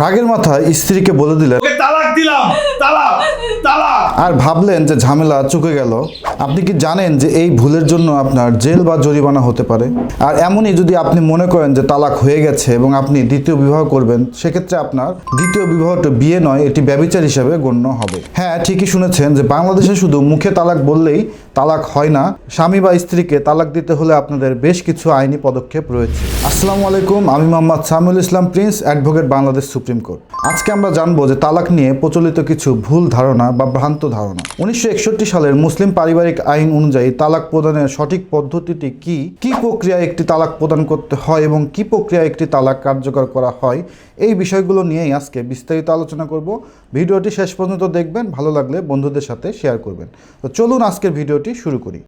রাগের মাথায় স্ত্রীকে বলে দিলেন তালাক দিলাম তালাক তালাক। আর ভাবলেন যে ঝামেলা চুকে গেল। আপনি কি জানেন যে এই ভুলের জন্য আপনার জেল বা জরিমানা হতে পারে? আর এমনই যদি আপনি মনে করেন যে তালাক হয়ে গেছে এবং আপনি দ্বিতীয় বিবাহ করবেন সেক্ষেত্রে আপনার দ্বিতীয় বিবাহটা বিয়ে নয় এটি ব্যবিচার হিসাবে গণ্য হবে। হ্যাঁ ঠিকই শুনেছেন যে বাংলাদেশে শুধু মুখে তালাক বললেই তালাক হয় না স্বামী বা স্ত্রীকে তালাক দিতে হলে আপনাদের বেশ কিছু আইনি পদক্ষেপ রয়েছে। আসসালামু আলাইকুম আমি Mohammad Samiul Islam Prince advocate Bangladesh supreme court. আজকে আমরা জানব যে তালাক নিয়ে প্রচলিত কিছু ভুল ধারণা বা ভ্রান্ত ধারণা। উনিশশো একষট্টি সালের মুসলিম পারিবারিক আইন অনুযায়ী তালাক প্রদানের সঠিক পদ্ধতিটি কি? কি প্রক্রিয়ায় একটি তালাক প্রদান করতে হয় এবং কি প্রক্রিয়ায় একটি তালাক কার্যকর করা হয়? এই বিষয়গুলো নিয়েই আজকে বিস্তারিত আলোচনা করব। ভিডিওটি শেষ পর্যন্ত দেখবেন, ভালো লাগলে বন্ধুদের সাথে শেয়ার করবেন। তো চলুন আজকের ভিডিওটি শুরু করি।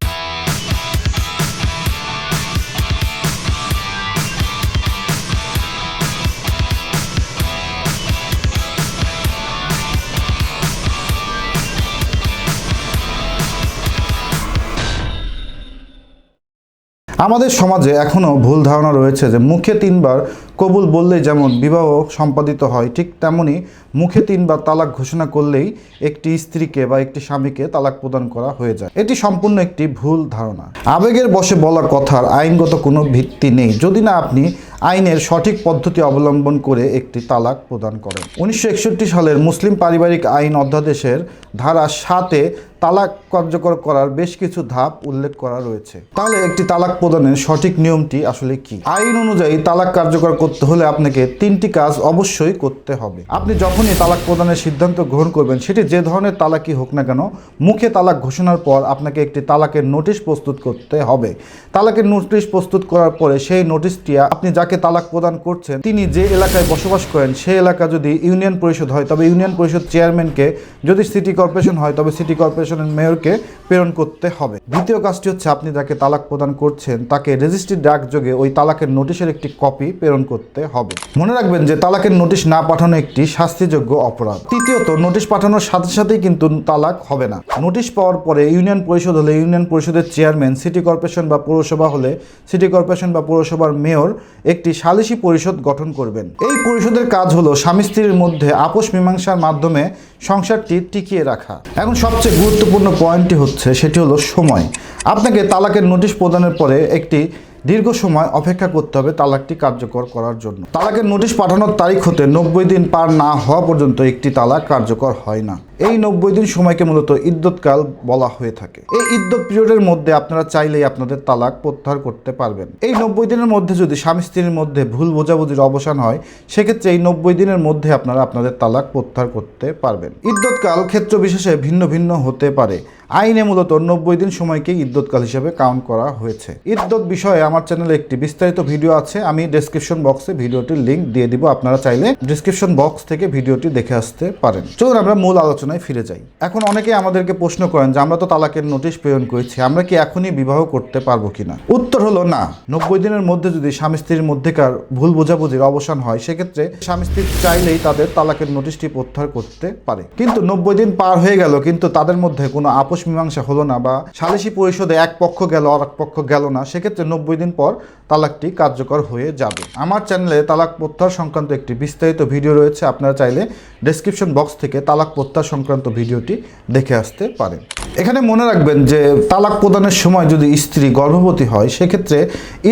আমাদের সমাজে এখনও ভুল ধারণা রয়েছে যে মুখে তিনবার কবুল বললেই যেমন বিবাহ সম্পাদিত হয়, ঠিক তেমনি মুখে তিনবার তালাক ঘোষণা করলেই একটি স্ত্রীকে বা একটি স্বামীকে তালাক প্রদান করা হয়ে যায়। এটি সম্পূর্ণ একটি ভুল ধারণা। আবেগের বসে বলা কথার আইনগত কোনো ভিত্তি নেই। যদি না আপনি আইনের সঠিক পদ্ধতি অবলম্বন করে একটি তালাক প্রদান করেন। উনিশশো একষট্টি সালের মুসলিম পারিবারিক আইন অধ্যাদেশের ধারা সাতে তালাক কার্যকর করার বেশ কিছু ধাপ উল্লেখ করা রয়েছে। তাহলে একটি তালাক প্রদানের সঠিক নিয়মটি আসলে কি? আইন অনুযায়ী তালাক কার্যকর করতে হলে আপনাকে তিনটি কাজ অবশ্যই করতে হবে। আপনি যখনই তালাক প্রদানের সিদ্ধান্ত গ্রহণ করবেন, সেটি যে ধরনের তালাকই হোক না কেন, মুখে তালাক ঘোষণার পর আপনাকে একটি তালাকের নোটিশ প্রস্তুত করতে হবে। তালাকের নোটিশ প্রস্তুত করার পরে সেই নোটিশটি আপনি যাকে তালাক প্রদান করছেন, তিনি যে এলাকায় বসবাস করেন সেই এলাকা যদি ইউনিয়ন পরিষদ হয়, তবে ইউনিয়ন পরিষদ চেয়ারম্যানকে, যদি সিটি কর্পোরেশন হয়, তবে সিটি কর্পোরেশনের মেয়রকে প্রেরণ করতে হবে। দ্বিতীয় কাজটি হচ্ছে, আপনি যাকে তালাক প্রদান করছেন, তাকে রেজিস্ট্রি ডাকযোগে ওই তালাকের নোটিশের একটি কপি প্রেরণ করতে হবে। মনে রাখবেন যে তালাকের নোটিশ না পাঠানো একটি শাস্তিযোগ্য অপরাধ। তৃতীয়ত, নোটিশ পাঠানোর সাথে সাথেই কিন্তু তালাক হবে না। নোটিশ পাওয়ার পরে ইউনিয়ন পরিষদ হলে, ইউনিয়ন পরিষদের চেয়ারম্যান, সিটি কর্পোরেশন বা পৌরসভা হলে সিটি কর্পোরেশন বা পৌরসভার মেয়র একটি সালিসি পরিষদ গঠন করবেন। এই পরিষদের কাজ হলো স্বামী স্ত্রীর মধ্যে আপোষ মীমাংসার মাধ্যমে সংসারটি টিকিয়ে রাখা। এখন সবচেয়ে গুরুত্বপূর্ণ পয়েন্টটি হচ্ছে, সেটি হলো সময়। আপনাকে তালাকের নোটিশ প্রদানের পরে একটি দীর্ঘ সময় অপেক্ষা করতে হবে তালাকটি কার্যকর করার জন্য। তালাকের নোটিশ পাঠানোর তারিখ হতে নব্বই দিন পার না হওয়া পর্যন্ত একটি তালাক কার্যকর হয় না। এই নব্বই দিন সময়কে মূলত ইদ্যৎকাল বলা হয়ে থাকে। এই ইদ্যৎ পিরিয়ডের মধ্যে আপনারা চাইলেই আপনাদের তালাক প্রত্যাহার করতে পারবেন। এই নব্বই দিনের মধ্যে যদি স্বামী স্ত্রীর মধ্যে ভুল বোঝাবুঝির অবসান হয়, সেক্ষেত্রে এই নব্বই দিনের মধ্যে আপনারা আপনাদের তালাক প্রত্যাহার করতে পারবেন। ইদ্যৎকাল ক্ষেত্র বিশেষে ভিন্ন ভিন্ন হতে পারে। আইনে মূলত নব্বই দিন সময়কে ইদ্যৎকাল হিসেবে কাউন্ট করা হয়েছে। ইদ্যৎ বিষয়ে আমার চ্যানেলে একটি বিস্তারিত ভিডিও আছে, আমি ডেসক্রিপশন বক্সে ভিডিওটির লিঙ্ক দিয়ে দিব, আপনারা চাইলে ডিসক্রিপশন বক্স থেকে ভিডিওটি দেখে আসতে পারেন। চলুন আমরা মূল আলোচনায় ফিরে যাই। এখন অনেকে আমাদেরকে প্রশ্ন করেন যে, আমরা তো তালাকের নোটিশ প্রেরণ করেছি, আমরা কি এখনই বিবাহ করতে পারব কিনা? উত্তর হলো না। নব্বই দিনের মধ্যে যদি স্বামী স্ত্রীর মধ্যেকার ভুল বোঝাবুঝির অবসান হয়, সেক্ষেত্রে স্বামী স্ত্রী চাইলেই তাদের তালাকের নোটিশটি প্রত্যাহার করতে পারে। কিন্তু নব্বই দিন পার হয়ে গেল, কিন্তু তাদের মধ্যে কোনো আপোষ মীমাংসা হলো না বা সালিসি পরিষদে এক পক্ষ গেল আর এক পক্ষ গেল না, সেক্ষেত্রে নব্বই দিন পর তালাকটি কার্যকর হয়ে যাবে। আমার চ্যানেলে তালাক প্রত্যাহার সংক্রান্ত একটি বিস্তারিত ভিডিও রয়েছে, আপনারা চাইলে ডেসক্রিপশন বক্স থেকে তালাক প্রত্যাহার সংক্রান্ত ভিডিওটি দেখে আসতে পারেন। এখানে মনে রাখবেন যে তালাক প্রদানের সময় যদি স্ত্রী গর্ভবতী হয়, সেক্ষেত্রে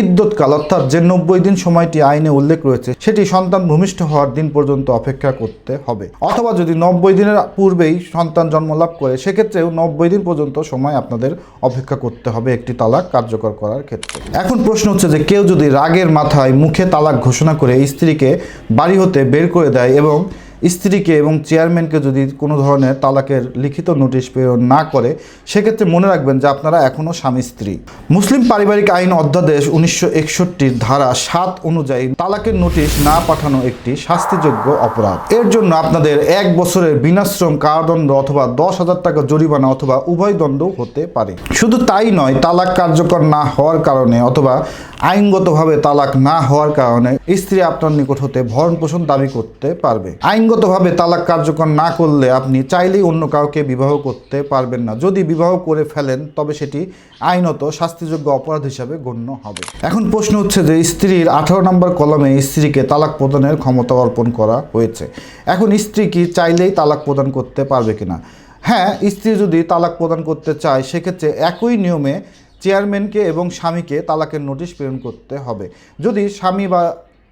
ইদ্যৎকাল অর্থাৎ যে নব্বই দিন সময়টি আইনে উল্লেখ রয়েছে, সেটি সন্তান ভূমিষ্ঠ হওয়ার দিন পর্যন্ত অপেক্ষা করতে হবে। অথবা যদি নব্বই দিনের পূর্বেই সন্তান জন্ম লাভ করে, সেক্ষেত্রেও নব্বই পর্যন্ত সময় আপনাদের অপেক্ষা করতে হবে একটি তালাক কার্যকর করার ক্ষেত্রে। এখন প্রশ্ন হচ্ছে যে কেউ যদি রাগের মাথায় মুখে তালাক ঘোষণা করে স্ত্রীকে বাড়ি হতে বের করে দেয় এবং স্ত্রীকে এবং চেয়ারম্যানকে যদি কোনো ধরনের তালাকের লিখিত নোটিশ প্রেরণ না করে, সেক্ষেত্রে মনে রাখবেন যে আপনারা এখনও স্বামী স্ত্রী। মুসলিম পারিবারিক আইন অধ্যাদেশ উনিশশো একষট্টির ধারা সাত অনুযায়ী তালাকের নোটিশ না পাঠানো একটি শাস্তিযোগ্য অপরাধ। এর জন্য আপনাদের এক বছরের বিনাশ্রম কারাদণ্ড অথবা দশ হাজার টাকা জরিমানা অথবা উভয় দণ্ড হতে পারে। শুধু তাই নয়, তালাক কার্যকর না হওয়ার কারণে অথবা আইনগতভাবে তালাক না হওয়ার কারণে স্ত্রী আপনার নিকট হতে ভরণ পোষণ দাবি করতে পারবে। আইনগত আইনগতভাবে তালাক কার্যকর না করলে আপনি চাইলেই অন্য কাউকে বিবাহ করতে পারবেন না। যদি বিবাহ করে ফেলেন, তবে সেটি আইনত শাস্তিযোগ্য অপরাধ হিসাবে গণ্য হবে। এখন প্রশ্ন হচ্ছে যে, স্ত্রীর আঠারো নম্বর কলমে স্ত্রীকে তালাক প্রদানের ক্ষমতা অর্পণ করা হয়েছে। এখন স্ত্রী কি চাইলেই তালাক প্রদান করতে পারবে কিনা? হ্যাঁ স্ত্রী যদি তালাক প্রদান করতে চায়, সেক্ষেত্রে একই নিয়মে চেয়ারম্যানকে এবং স্বামীকে তালাকের নোটিশ প্রেরণ করতে হবে। যদি স্বামী বা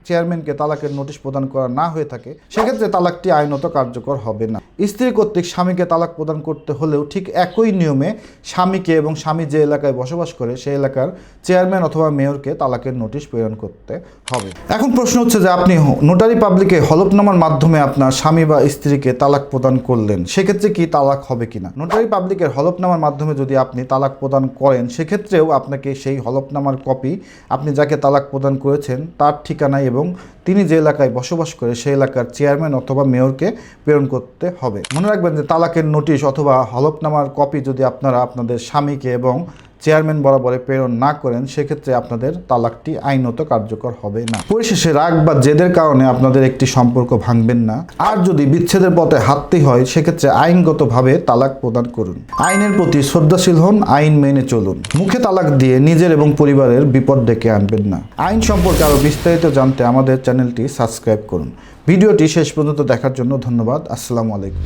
চেয়ারম্যানকে তালাকের নোটিশ প্রদান করা না হয়ে থাকে, সেক্ষেত্রে তালাকটি আইনত কার্যকর হবে না। স্ত্রী কর্তৃক স্বামীকে তালাক প্রদান করতে হলেও ঠিক একই নিয়মে স্বামীকে এবং স্বামী যে এলাকায় বসবাস করে, সেই এলাকার চেয়ারম্যান অথবা মেয়রকে তালাকের নোটিশ প্রেরণ করতে হবে। এখন প্রশ্ন হচ্ছে যে আপনি নোটারি পাবলিকে হলফনামার মাধ্যমে আপনার স্বামী বা স্ত্রীকে তালাক প্রদান করলেন, সেক্ষেত্রে কি তালাক হবে কিনা? নোটারি পাবলিকের হলফনামার মাধ্যমে যদি আপনি তালাক প্রদান করেন, সেক্ষেত্রেও আপনাকে সেই হলফনামার কপি আপনি যাকে তালাক প্রদান করেছেন, তার ঠিকানায় এবং তিনি যে এলাকায় বসবাস করে সেই এলাকার চেয়ারম্যান অথবা মেয়রকে প্রেরণ করতে হবে। মনে রাখবেন যে তালাকের নোটিশ অথবা হলফনামার কপি যদি আপনারা আপনাদের স্বামীকে এবং চেয়ারম্যান বরাবরে প্রেরণ না করেন, সেক্ষেত্রে আপনাদের তালাকটি আইনত কার্যকর হবে না। পরিশেষে রাগ বা জেদের কারণে আপনাদের একটি সম্পর্ক ভাঙবেন না। আর যদি বিচ্ছেদের পথে হাঁটতে হয়, সেক্ষেত্রে আইনগতভাবে তালাক প্রদান করুন। আইনের প্রতি শ্রদ্ধাশীল হন, আইন মেনে চলুন। মুখে তালাক দিয়ে নিজের এবং পরিবারের বিপদ ডেকে আনবেন না। আইন সম্পর্কে আরও বিস্তারিত জানতে আমাদের চ্যানেলটি সাবস্ক্রাইব করুন। ভিডিওটি শেষ পর্যন্ত দেখার জন্য ধন্যবাদ। আসসালামু আলাইকুম।